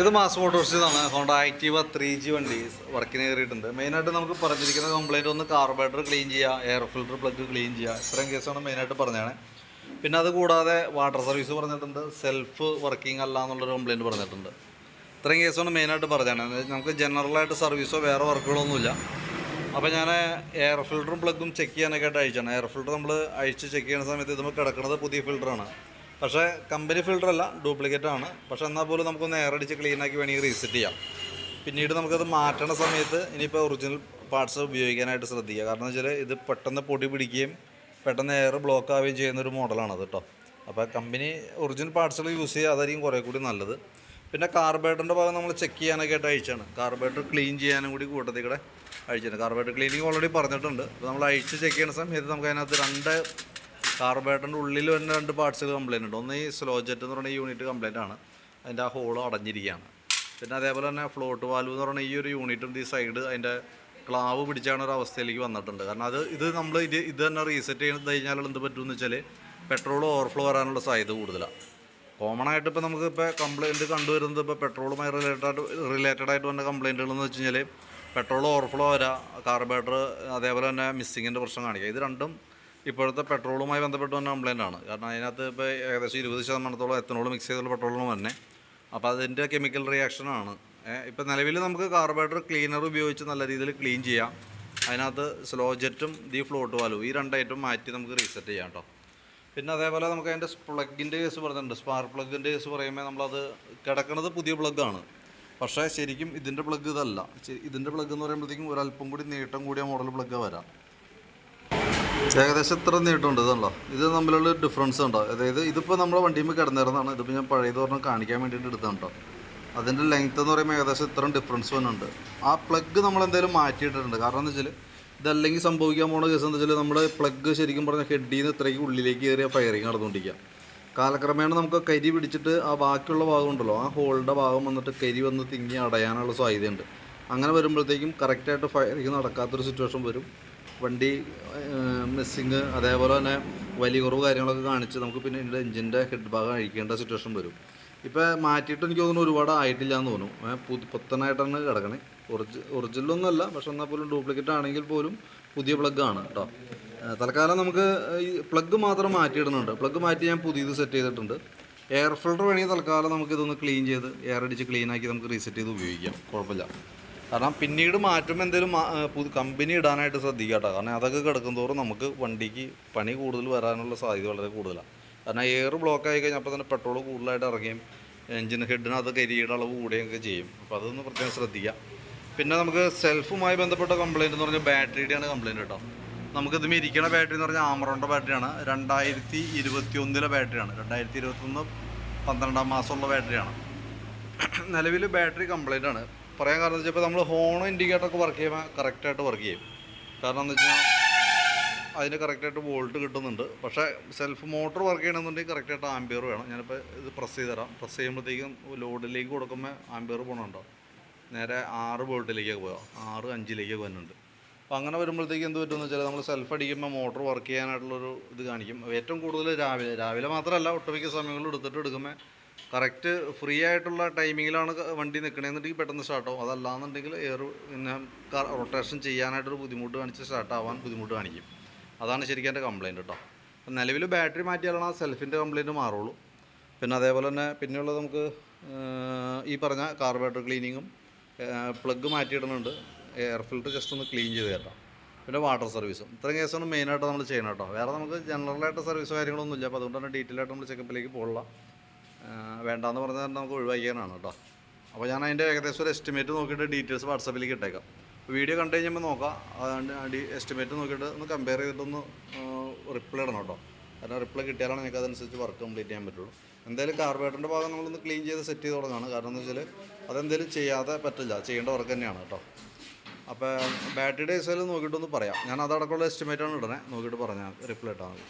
ഇത് മാസ് മോട്ടോഴ്സിന്നാണ് Honda Activa three G വണ്ടി വർക്കിന് കയറിയിട്ടുണ്ട്. മെയിനായിട്ട് നമുക്ക് പറഞ്ഞിരിക്കുന്ന കംപ്ലൈന്റ് ഒന്ന് കാർബറേറ്റർ ക്ലീൻ ചെയ്യുക എയർ ഫിൽറ്റർ പ്ലഗ് ക്ലീൻ ചെയ്യുക ഇത്രയും കേസാണ് മെയിനായിട്ട് പറഞ്ഞാണ്. പിന്നെ അത് കൂടാതെ വാട്ടർ സർവീസ് പറഞ്ഞിട്ടുണ്ട്. സെൽഫ് വർക്കിംഗ് അല്ല എന്നുള്ളൊരു കംപ്ലൈന്റ് പറഞ്ഞിട്ടുണ്ട്. ഇത്രയും കേസാണ് മെയിനായിട്ട് പറഞ്ഞാണ്. നമുക്ക് ജനറലായിട്ട് സർവീസോ വേറെ വർക്കുകളൊന്നുമില്ല അപ്പോൾ ഞാൻ എയർ ഫിൽറ്ററും പ്ലഗും ചെക്ക് ചെയ്യാനൊക്കെ ആയിട്ട് അയച്ചാണ് എയർ ഫിൽറ്റർ നമ്മൾ അയച്ച് ചെക്ക് ചെയ്യുന്ന സമയത്ത് ഇതുമ്പോൾ കിടക്കുന്നത് പുതിയ ഫിൽറ്ററാണ് പക്ഷേ കമ്പനി ഫിൽട്ടർ അല്ല ഡ്യൂപ്ലിക്കേറ്റ് ആണ്. പക്ഷേ എന്നാൽ പോലും നമുക്കൊന്ന് എയർ അടിച്ച് ക്ലീൻ ആക്കി വേണമെങ്കിൽ റീസെറ്റ് ചെയ്യാം. പിന്നീട് നമുക്കത് മാറ്റണ സമയത്ത് ഇനിയിപ്പോൾ ഒറിജിനൽ പാർട്സ് ഉപയോഗിക്കാനായിട്ട് ശ്രദ്ധിക്കുക. കാരണം വെച്ചാൽ ഇത് പെട്ടെന്ന് പൊടി പിടിക്കുകയും പെട്ടെന്ന് എയർ ബ്ലോക്ക് ആവുകയും ചെയ്യുന്ന ഒരു മോഡലാണത് കേട്ടോ അപ്പോൾ കമ്പനി ഒറിജിനൽ പാർട്സുകൾ യൂസ് ചെയ്യുക അതായിരിക്കും കുറേ കൂടി നല്ലത്. പിന്നെ കാർബേറ്ററിന്റെ ഭാഗം നമ്മൾ ചെക്ക് ചെയ്യാനൊക്കെ ആയിട്ട് അയച്ചാണ്. കാർബേറ്റർ ക്ലീൻ ചെയ്യാനും കൂടി കൂട്ടത്തിൽ കൂടെ അയച്ചിട്ടുണ്ട്. കാർബേറ്റർ ക്ലീനിങ് ഓൾറെഡി പറഞ്ഞിട്ടുണ്ട്. അപ്പോൾ നമ്മൾ അഴിച്ച് ചെക്ക് ചെയ്യുന്ന സമയത്ത് നമുക്ക് അതിനകത്ത് രണ്ട് കാർബേറ്ററിന്റെ ഉള്ളിൽ വരുന്ന രണ്ട് പാർട്സുകൾ കംപ്ലൈന്റ് ഉണ്ട്. ഒന്ന് ഈ സ്ലോ ജെറ്റ് എന്ന് പറയുന്ന യൂണിറ്റ് കംപ്ലൈന്റ് ആണ്. അതിന്റെ ആ ഹോൾ അടഞ്ഞിരിക്കുകയാണ്. പിന്നെ അതേപോലെ തന്നെ ഫ്ലോട്ട് വാൽവ് എന്ന് പറയുന്ന ഈ ഒരു യൂണിറ്റും ഈ സൈഡ് അതിന്റെ ക്ലാവ് പിടിച്ചാണ് ഒരു അവസ്ഥയിലേക്ക് വന്നിട്ടുണ്ട്. കാരണം അത് ഇത് നമ്മൾ ഇത് ഇത് തന്നെ റീസെറ്റ് ചെയ്യുന്നത് കഴിഞ്ഞാൽ എന്ത് പറ്റുമെന്ന് വെച്ചാൽ പെട്രോൾ ഓവർഫ്ലോ വരാനുള്ള സാധ്യത കൂടുതലാണ്. കോമൺ ആയിട്ട് ഇപ്പോൾ നമുക്ക് ഇപ്പോൾ കംപ്ലൈന്റ് കണ്ടുവരുന്നത് ഇപ്പോൾ പെട്രോളുമായി റിലേറ്റഡ് റിലേറ്റഡ് ആയിട്ട് വന്ന കംപ്ലയിന്റുകൾ എന്ന് വെച്ച് കഴിഞ്ഞാൽ പെട്രോൾ ഓവർഫ്ലോ വരാം കാർബേറ്റർ അതേപോലെ തന്നെ മിസ്സിങ്ങിന്റെ പ്രശ്നം കാണിക്കുക. ഇത് രണ്ടും ഇപ്പോഴത്തെ പെട്രോളുമായി ബന്ധപ്പെട്ട് തന്നെ കംപ്ലൈന്റ് ആണ്. കാരണം അതിനകത്ത് ഇപ്പോൾ ഏകദേശം ഇരുപത് ശതമാനത്തോളം എത്തനോൾ മിക്സ് ചെയ്തുള്ള പെട്രോളും തന്നെ. അപ്പോൾ അതിന്റെ കെമിക്കൽ റിയാക്ഷനാണ് ഇപ്പോൾ നിലവിൽ നമുക്ക് കാർബറേറ്റർ ക്ലീനർ ഉപയോഗിച്ച് നല്ല രീതിയിൽ ക്ലീൻ ചെയ്യാം. അതിനകത്ത് സ്ലോ ജെറ്റും ദി ഫ്ലോട്ട് വാലും ഈ രണ്ടായിട്ടും മാറ്റി നമുക്ക് റീസെറ്റ് ചെയ്യാം കേട്ടോ പിന്നെ അതേപോലെ നമുക്ക് അതിന്റെ പ്ലഗിന്റെ കേസ് പറഞ്ഞിട്ടുണ്ട്. സ്പാർക്ക് പ്ലഗിന്റെ കേസ് പറയുമ്പോൾ നമ്മളത് കിടക്കുന്നത് പുതിയ പ്ലഗാണ് പക്ഷേ ശരിക്കും ഇതിന്റെ പ്ലഗ് ഇതല്ല. ഇതിന്റെ പ്ലഗ് എന്ന് പറയുമ്പോഴത്തേക്കും ഒരല്പം കൂടി നീട്ടം കൂടിയ മോഡൽ പ്ലഗ് വരാം. ഏകദേശം ഇത്ര നീട്ടുണ്ട് ഇതുണ്ടോ? ഇത് തമ്മിലുള്ള ഡിഫറൻസ് ഉണ്ടോ? അതായത് ഇതിപ്പോൾ നമ്മുടെ വണ്ടിയുമ്പോൾ കിടന്നിരുന്നതാണ് ഇതിപ്പോൾ ഞാൻ പഴയത് പറഞ്ഞ് കാണിക്കാൻ വേണ്ടിയിട്ട് എടുത്തതാണ് കേട്ടോ അതിന്റെ ലെങ്ത് എന്ന് പറയുമ്പോൾ ഏകദേശം ഇത്രയും ഡിഫറൻസ് വന്നുണ്ട് ആ പ്ലഗ് നമ്മൾ എന്തായാലും മാറ്റിയിട്ടുണ്ട് കാരണം എന്ന് വെച്ചാൽ ഇതല്ലെങ്കിൽ സംഭവിക്കാൻ പോകുന്ന കേസ് എന്താ വെച്ചാൽ നമ്മുടെ പ്ലഗ് ശരിക്കും പറഞ്ഞാൽ ഹെഡിൽ നിന്ന് ഇത്രയ്ക്ക് ഉള്ളിലേക്ക് കയറിയ ഫയറിങ് നടന്നുകൊണ്ടിരിക്കുക കാലക്രമേണ നമുക്ക് കരി പിടിച്ചിട്ട് ആ ബാക്കിയുള്ള ഭാഗം ഉണ്ടല്ലോ ആ ഹോളിന്റെ ഭാഗം വന്നിട്ട് കരി വന്ന് തിങ്ങി അടയാനുള്ള സാധ്യതയുണ്ട്. അങ്ങനെ വരുമ്പോഴത്തേക്കും കറക്റ്റായിട്ട് ഫയറിങ് നടക്കാത്തൊരു സിറ്റുവേഷൻ വരും. വണ്ടി മിസ്സിങ് അതേപോലെ തന്നെ വലിയ കുറവ് കാര്യങ്ങളൊക്കെ കാണിച്ച് നമുക്ക് പിന്നെ ഇതിന്റെ എഞ്ചിന്റെ ഹെഡ് ഭാഗം അഴിക്കേണ്ട സിറ്റുവേഷൻ വരും. ഇപ്പോൾ മാറ്റിയിട്ട് എനിക്ക് തോന്നുന്നു ഒരുപാട് ആയിട്ടില്ല എന്ന് തോന്നുന്നു പുതു പുത്തനായിട്ടാണ് കിടക്കണേ. ഒറിജി ഒറിജിനലൊന്നുമല്ല പക്ഷെ എന്നാൽ പോലും ഡ്യൂപ്ലിക്കേറ്റ് ആണെങ്കിൽ പോലും പുതിയ പ്ലഗ് ആണ് കേട്ടോ തൽക്കാലം നമുക്ക് ഈ പ്ലഗ് മാത്രം മാറ്റിയിടുന്നുണ്ട്. പ്ലഗ് മാറ്റി ഞാൻ പുതിയത് സെറ്റ് ചെയ്തിട്ടുണ്ട്. എയർ ഫിൽട്ടർ വേണമെങ്കിൽ തൽക്കാലം നമുക്ക് ഇതൊന്ന് ക്ലീൻ ചെയ്ത് എയർ അടിച്ച് ക്ലീൻ ആക്കി നമുക്ക് റീസെറ്റ് ചെയ്ത് ഉപയോഗിക്കാം. കുഴപ്പമില്ല. കാരണം പിന്നീട് മാറ്റുമ്പോൾ എന്തെങ്കിലും പുതു കമ്പനി ഇടാനായിട്ട് ശ്രദ്ധിക്കുക കേട്ടോ കാരണം അതൊക്കെ കിടക്കും തോറും നമുക്ക് വണ്ടിക്ക് പണി കൂടുതൽ വരാനുള്ള സാധ്യത വളരെ കൂടുതലാണ് കാരണം എയർ ബ്ലോക്ക് ആയി കഴിഞ്ഞാൽ അപ്പോൾ തന്നെ പെട്രോൾ കൂടുതലായിട്ട് ഇറങ്ങുകയും എഞ്ചിൻ ഹെഡിനകത്ത് കരിയുടെ അളവ് കൂടുകയൊക്കെ ചെയ്യും. അപ്പോൾ അതൊന്ന് പ്രത്യേകം ശ്രദ്ധിക്കുക പിന്നെ നമുക്ക് സെൽഫുമായി ബന്ധപ്പെട്ട കംപ്ലയിന്റ് എന്ന് പറഞ്ഞാൽ ബാറ്ററിയുടെയാണ് കംപ്ലയിന്റ് കേട്ടോ. നമുക്കിത് ഇരിക്കുന്ന ബാറ്ററി എന്ന് പറഞ്ഞാൽ ആമറോണ്ട ബാറ്ററിയാണ്. രണ്ടായിരത്തി ഇരുപത്തി ഒന്നിലെ ബാറ്ററിയാണ്. രണ്ടായിരത്തി ഇരുപത്തൊന്ന് പന്ത്രണ്ടാം മാസമുള്ള ബാറ്ററിയാണ്. നിലവിൽ ബാറ്ററി കംപ്ലയിന്റ് ആണ്. പറയാൻ കാരണം എന്ന് വെച്ചാൽ നമ്മൾ ഹോണോ ഇൻഡിക്കേറ്ററൊക്കെ വർക്ക് ചെയ്യുമ്പോൾ കറക്റ്റായിട്ട് വർക്ക് ചെയ്യും. കാരണം എന്ന് വെച്ചാൽ അതിന് കറക്റ്റായിട്ട് വോൾട്ട് കിട്ടുന്നുണ്ട്. പക്ഷേ സെൽഫ് മോട്ടോർ വർക്ക് ചെയ്യണമെന്നുണ്ടെങ്കിൽ കറക്റ്റായിട്ട് ആംബിയർ വേണം. ഞാനിപ്പോൾ ഇത് പ്രസ് ചെയ്ത് തരാം. പ്രസ് ചെയ്യുമ്പോഴത്തേക്കും ലോഡിലേക്ക് കൊടുക്കുമ്പോൾ ആംബിയർ പോകണുണ്ടോ നേരെ ആറ് വോൾട്ടിലേക്കൊക്കെ പോയോ ആറ് അഞ്ചിലേക്കൊക്കെ വരുന്നുണ്ട് അപ്പോൾ അങ്ങനെ വരുമ്പോഴത്തേക്ക് എന്ത് പറ്റുമെന്ന് വെച്ചാൽ നമ്മൾ സെൽഫ് അടിക്കുമ്പോൾ മോട്ടോർ വർക്ക് ചെയ്യാനായിട്ടുള്ളൊരു ഇത് കാണിക്കും. ഏറ്റവും കൂടുതൽ രാവിലെ രാവിലെ മാത്രമല്ല ഒട്ടുമിക്ക സമയങ്ങളിൽ എടുത്തിട്ട് എടുക്കുമ്പോൾ കറക്റ്റ് ഫ്രീ ആയിട്ടുള്ള ടൈമിങ്ങിലാണ് വണ്ടി നിൽക്കണമെന്നുണ്ടെങ്കിൽ പെട്ടെന്ന് സ്റ്റാർട്ടാവും അതല്ലാന്നുണ്ടെങ്കിൽ എയർ പിന്നെ റൊട്ടേഷൻ ചെയ്യാനായിട്ടൊരു ബുദ്ധിമുട്ട് കാണിച്ച് സ്റ്റാർട്ടാവാൻ ബുദ്ധിമുട്ട് കാണിക്കും. അതാണ് ശരിക്കും എന്റെ കംപ്ലയിന്റ് കേട്ടോ നിലവിൽ ബാറ്ററി മാറ്റിയാലാണ് ആ സെൽഫിന്റെ കംപ്ലയിന്റ് മാറുള്ളൂ. പിന്നെ അതേപോലെ തന്നെ പിന്നെയുള്ളത് നമുക്ക് ഈ പറഞ്ഞ കാർബേറ്റർ ക്ലീനിങ്ങും പ്ലഗ് മാറ്റിയിടുന്നുണ്ട്. എയർ ഫിൽറ്റർ ജസ്റ്റ് ഒന്ന് ക്ലീൻ ചെയ്ത് കേട്ടോ. പിന്നെ വാട്ടർ സർവീസും ഇത്രയും കേസാണ് മെയിനായിട്ട് നമ്മൾ ചെയ്യണം കേട്ടോ വേറെ നമുക്ക് ജനറലായിട്ട് സർവീസ് കാര്യങ്ങളൊന്നുമില്ല. അപ്പോൾ അതുകൊണ്ട് തന്നെ ഡീറ്റെയിൽ ആയിട്ട് നമ്മൾ ചെക്കപ്പിലേക്ക് പോകില്ല വേണ്ടാന്ന് പറഞ്ഞാൽ നമുക്ക് ഒഴിവാക്കിയാനാണ് കേട്ടോ. അപ്പോൾ ഞാൻ അതിന്റെ ഏകദേശം ഒരു എസ്റ്റിമേറ്റ് നോക്കിയിട്ട് ഡീറ്റെയിൽസ് വാട്സാപ്പിലേക്ക് ഇട്ടേക്കാം. വീഡിയോ കണ്ടു കഴിഞ്ഞപ്പോൾ നോക്കാം. അതിന്റെ എസ്റ്റിമേറ്റ് നോക്കിയിട്ട് ഒന്ന് കമ്പയർ ചെയ്തിട്ടൊന്ന് റിപ്ലൈ ഇടണം കേട്ടോ. കാരണം റിപ്ലൈ കിട്ടിയാലാണ് നിങ്ങൾക്ക് അതനുസരിച്ച് വർക്ക് കംപ്ലീറ്റ് ചെയ്യാൻ പറ്റുള്ളൂ. എന്തായാലും കാർബേറ്ററിന്റെ ഭാഗം നമ്മളൊന്ന് ക്ലീൻ ചെയ്ത് സെറ്റ് ചെയ്ത് തുടങ്ങാണ്. കാരണം എന്ന് വെച്ചാൽ അതെന്തെങ്കിലും ചെയ്യാതെ പറ്റില്ല. ചെയ്യേണ്ട വർക്ക് തന്നെയാണ് കേട്ടോ. അപ്പോൾ ബാറ്ററി ഡേയ്സിൽ നോക്കിയിട്ടൊന്ന് പറയാം. ഞാൻ അതടക്കമുള്ള എസ്റ്റിമേറ്റാണ് ഇടണേ. നോക്കിയിട്ട് പറഞ്ഞാൽ റിപ്ലൈ ഇട്ടാൽ മതി.